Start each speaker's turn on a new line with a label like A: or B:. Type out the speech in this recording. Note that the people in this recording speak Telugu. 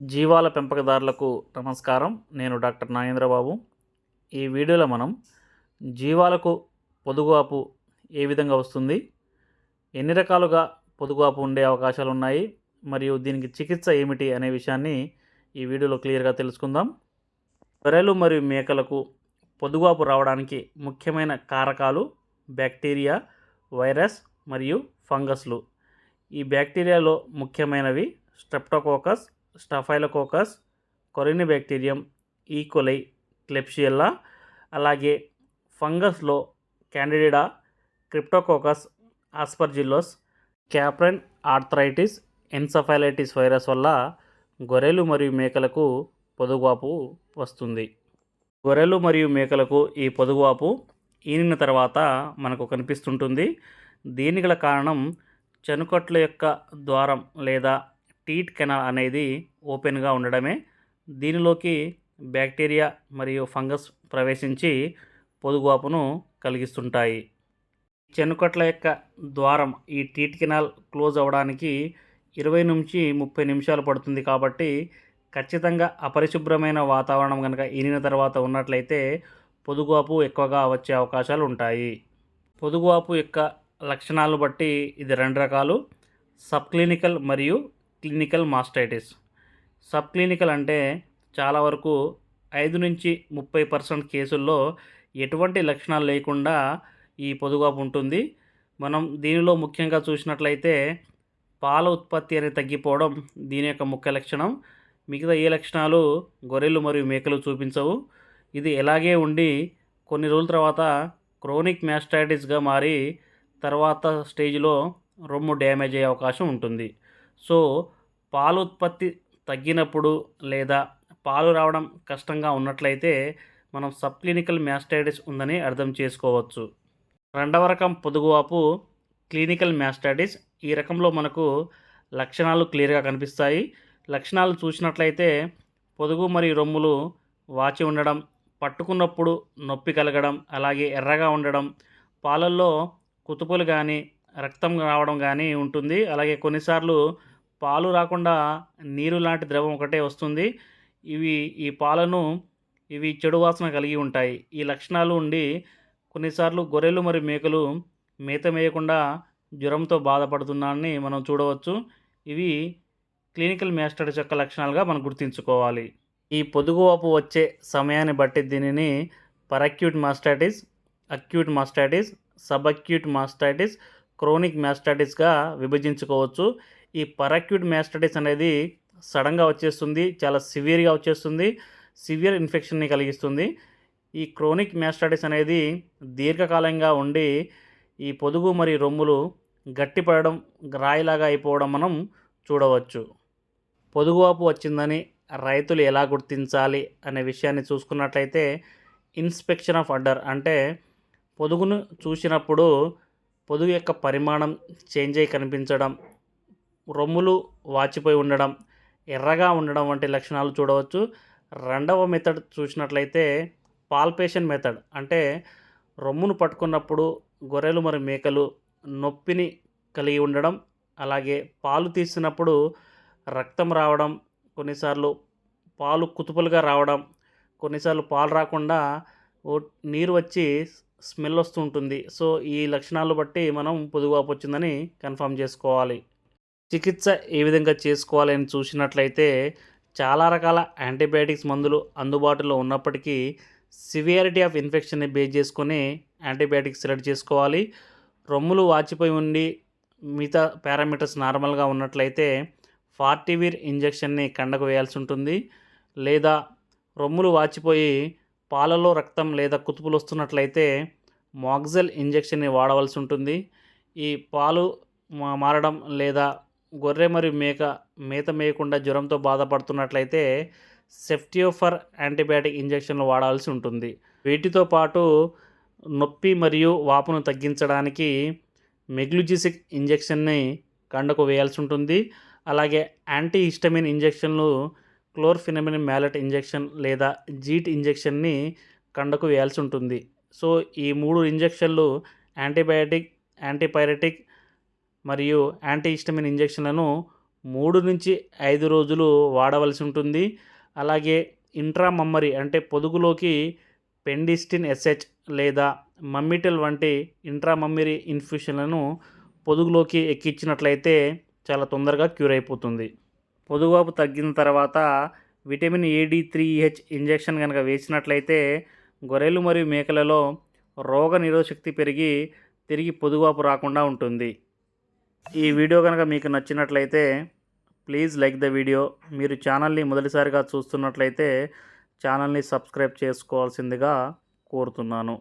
A: జీవాల పెంపకదారులకు నమస్కారం. నేను డాక్టర్ నాగేంద్రబాబు. ఈ వీడియోలో మనం జీవాలకు పొదుగువాపు ఏ విధంగా వస్తుంది ఎన్ని రకాలుగా పొదుగువాపు ఉండే అవకాశాలు ఉన్నాయి మరియు దీనికి చికిత్స ఏమిటి అనే విషయాన్ని ఈ వీడియోలో క్లియర్గా తెలుసుకుందాం. గొర్రెలు మరియు మేకలకు పొదుగువాపు రావడానికి ముఖ్యమైన కారకాలు బ్యాక్టీరియా వైరస్ మరియు ఫంగస్లు. ఈ బ్యాక్టీరియాలో ముఖ్యమైనవి streptococcus staphylococcus corynebacterium E coli klebsiella అలాగే ఫంగస్లో candida cryptococcus aspergillus caprine arthritis encephalitis virus వల్ల గొర్రెలు మరియు మేకలకు పొదుగువాపు వస్తుంది. గొర్రెలు మరియు మేకలకు ఈ పొదుగువాపు ఈనిన తర్వాత మనకు కనిపిస్తుంటుంది. దీనికి గల కారణం చనుకట్ల యొక్క ద్వారం లేదా టీట్ కెనాల్ అనేది ఓపెన్గా ఉండడమే. దీనిలోకి బ్యాక్టీరియా మరియు ఫంగస్ ప్రవేశించి పొదుగువాపును కలిగిస్తుంటాయి. చెనుకట్ల యొక్క ద్వారం ఈ టీట్ కెనాల్ క్లోజ్ అవ్వడానికి ఇరవై నుంచి ముప్పై నిమిషాలు పడుతుంది కాబట్టి ఖచ్చితంగా అపరిశుభ్రమైన వాతావరణం కనుక ఇనిన తర్వాత ఉన్నట్లయితే పొదుగువాపు ఎక్కువగా వచ్చే అవకాశాలు ఉంటాయి. పొదుగువాపు యొక్క లక్షణాలను బట్టి ఇది రెండు రకాలు. సబ్ క్లినికల్ మరియు క్లినికల్ మాస్టైటిస్. సబ్ క్లినికల్ అంటే చాలా వరకు ఐదు నుంచి ముప్పై పర్సెంట్ కేసుల్లో ఎటువంటి లక్షణాలు లేకుండా ఈ పొదుగాపు ఉంటుంది. మనం దీనిలో ముఖ్యంగా చూసినట్లయితే పాల ఉత్పత్తి అనేది తగ్గిపోవడం దీని యొక్క ముఖ్య లక్షణం. మిగతా ఏ లక్షణాలు గొర్రెలు మరియు మేకలు చూపించవు. ఇది ఎలాగే ఉండి కొన్ని రోజుల తర్వాత క్రోనిక్ మ్యాస్టైటిస్గా మారి తర్వాత స్టేజ్లో రొమ్ము డ్యామేజ్ అయ్యే అవకాశం ఉంటుంది. సో పాలు ఉత్పత్తి తగ్గినప్పుడు లేదా పాలు రావడం కష్టంగా ఉన్నట్లయితే మనం సబ్ క్లినికల్ మ్యాస్టైటిస్ ఉందని అర్థం చేసుకోవచ్చు. రెండవ రకం పొదుగువాపు క్లినికల్ మ్యాస్టైటిస్. ఈ రకంలో మనకు లక్షణాలు క్లియర్గా కనిపిస్తాయి. లక్షణాలు చూసినట్లయితే పొదుగు మరియు రొమ్ములు వాచి ఉండడం పట్టుకున్నప్పుడు నొప్పి కలగడం అలాగే ఎర్రగా ఉండడం పాలల్లో కుతుపులు కానీ రక్తం రావడం కానీ ఉంటుంది. అలాగే కొన్నిసార్లు పాలు రాకుండా నీరు లాంటి ద్రవం ఒకటే వస్తుంది. ఇవి ఈ పాలను ఇవి చెడు వాసన కలిగి ఉంటాయి. ఈ లక్షణాలు ఉండి కొన్నిసార్లు గొర్రెలు మరియు మేకలు మేత మేయకుండా జ్వరంతో బాధపడుతున్నారని మనం చూడవచ్చు. ఇవి క్లినికల్ మ్యాస్టర్స్ యొక్క లక్షణాలుగా మనం గుర్తుంచుకోవాలి. ఈ పొదుగువాపు వచ్చే సమయాన్ని బట్టి దీనిని peracute mastitis acute mastitis sub acute mastitis chronic మ్యాస్టాటిస్గా విభజించుకోవచ్చు. ఈ పరాక్యూట్ మ్యాస్టైటిస్ అనేది సడన్గా వచ్చేస్తుంది చాలా సివియర్గా వచ్చేస్తుంది సివియర్ ఇన్ఫెక్షన్ని కలిగిస్తుంది. ఈ క్రోనిక్ మ్యాస్టైటిస్ అనేది దీర్ఘకాలంగా ఉండి ఈ పొదుగు మరియు రొమ్ములు గట్టిపడడం రాయిలాగా అయిపోవడం మనం చూడవచ్చు. పొదుగువాపు వచ్చిందని రైతులు ఎలా గుర్తించాలి అనే విషయాన్ని చూసుకున్నట్లయితే ఇన్స్పెక్షన్ ఆఫ్ అడ్డర్ అంటే పొదుగును చూసినప్పుడు పొదుగు యొక్క పరిమాణం చేంజ్ అయి కనిపించడం రొమ్ములు వాచిపోయి ఉండడం ఎర్రగా ఉండడం వంటి లక్షణాలు చూడవచ్చు. రెండవ మెథడ్ చూసినట్లయితే పాల్పేషన్ మెథడ్ అంటే రొమ్మును పట్టుకున్నప్పుడు గొర్రెలు మరియు మేకలు నొప్పిని కలిగి ఉండడం అలాగే పాలు తీసినప్పుడు రక్తం రావడం కొన్నిసార్లు పాలు కుతుపులుగా రావడం కొన్నిసార్లు పాలు రాకుండా నీరు వచ్చి స్మెల్ వస్తుంటుంది. సో ఈ లక్షణాలు బట్టి మనం పొదుగువాపు వచ్చిందని కన్ఫర్మ్ చేసుకోవాలి. చికిత్స ఏ విధంగా చేసుకోవాలని చూసినట్లయితే చాలా రకాల యాంటీబయాటిక్స్ మందులు అందుబాటులో ఉన్నప్పటికీ సివియారిటీ ఆఫ్ ఇన్ఫెక్షన్ని బేస్ చేసుకొని యాంటీబయాటిక్స్ సెలెక్ట్ చేసుకోవాలి. రొమ్ములు వాచిపోయి ఉండి మిగతా పారామీటర్స్ నార్మల్గా ఉన్నట్లయితే ఫార్టీవీర్ ఇంజెక్షన్ని కండకు వేయాల్సి ఉంటుంది. లేదా రొమ్ములు వాచిపోయి పాలలో రక్తం లేదా కుతుపులు వస్తున్నట్లయితే మాక్జెల్ ఇంజెక్షన్ని వాడవలసి ఉంటుంది. ఈ పాలు మారడం లేదా గొర్రె మరియు మేక మేత మేయకుండా జ్వరంతో బాధపడుతున్నట్లయితే సెఫ్టియోఫర్ యాంటీబయాటిక్ ఇంజెక్షన్లు వాడాల్సి ఉంటుంది. వీటితో పాటు నొప్పి మరియు వాపును తగ్గించడానికి మెగ్లుజిసిక్ ఇంజెక్షన్ని కండకు వేయాల్సి ఉంటుంది. అలాగే యాంటీ హిస్టమిన్ ఇంజెక్షన్లు క్లోర్ఫినమిన్ మ్యాలెట్ ఇంజెక్షన్ లేదా జీట్ ఇంజెక్షన్ని కండకు వేయాల్సి ఉంటుంది సో ఈ మూడు ఇంజెక్షన్లు యాంటీబయాటిక్ యాంటీపైరటిక్ మరియు యాంటీ హిస్టమిన్ ఇంజెక్షన్లను మూడు నుంచి ఐదు రోజులు వాడవలసి ఉంటుంది అలాగే ఇంట్రా మమ్మరి అంటే పొదుగులోకి పెండిస్టిన్ ఎస్హెచ్ లేదా మమ్మిటల్ వంటి ఇంట్రా మమ్మరి ఇన్ఫ్యూషన్లను పొదుగులోకి ఎక్కించినట్లయితే చాలా తొందరగా క్యూర్ అయిపోతుంది. పొదువాపు తగ్గిన తర్వాత vitamin AD three H injection కనుక వేసినట్లయితే గొర్రెలు మరియు మేకలలో రోగ నిరోధశక్తి పెరిగి తిరిగి పొదువాపు రాకుండా ఉంటుంది. ఈ వీడియో కనుక మీకు నచ్చినట్లయితే ప్లీజ్ లైక్ ద వీడియో. మీరు ఛానల్ని మొదటిసారిగా చూస్తున్నట్లయితే ఛానల్ని సబ్స్క్రైబ్ చేసుకోవాల్సిందిగా కోరుతున్నాను.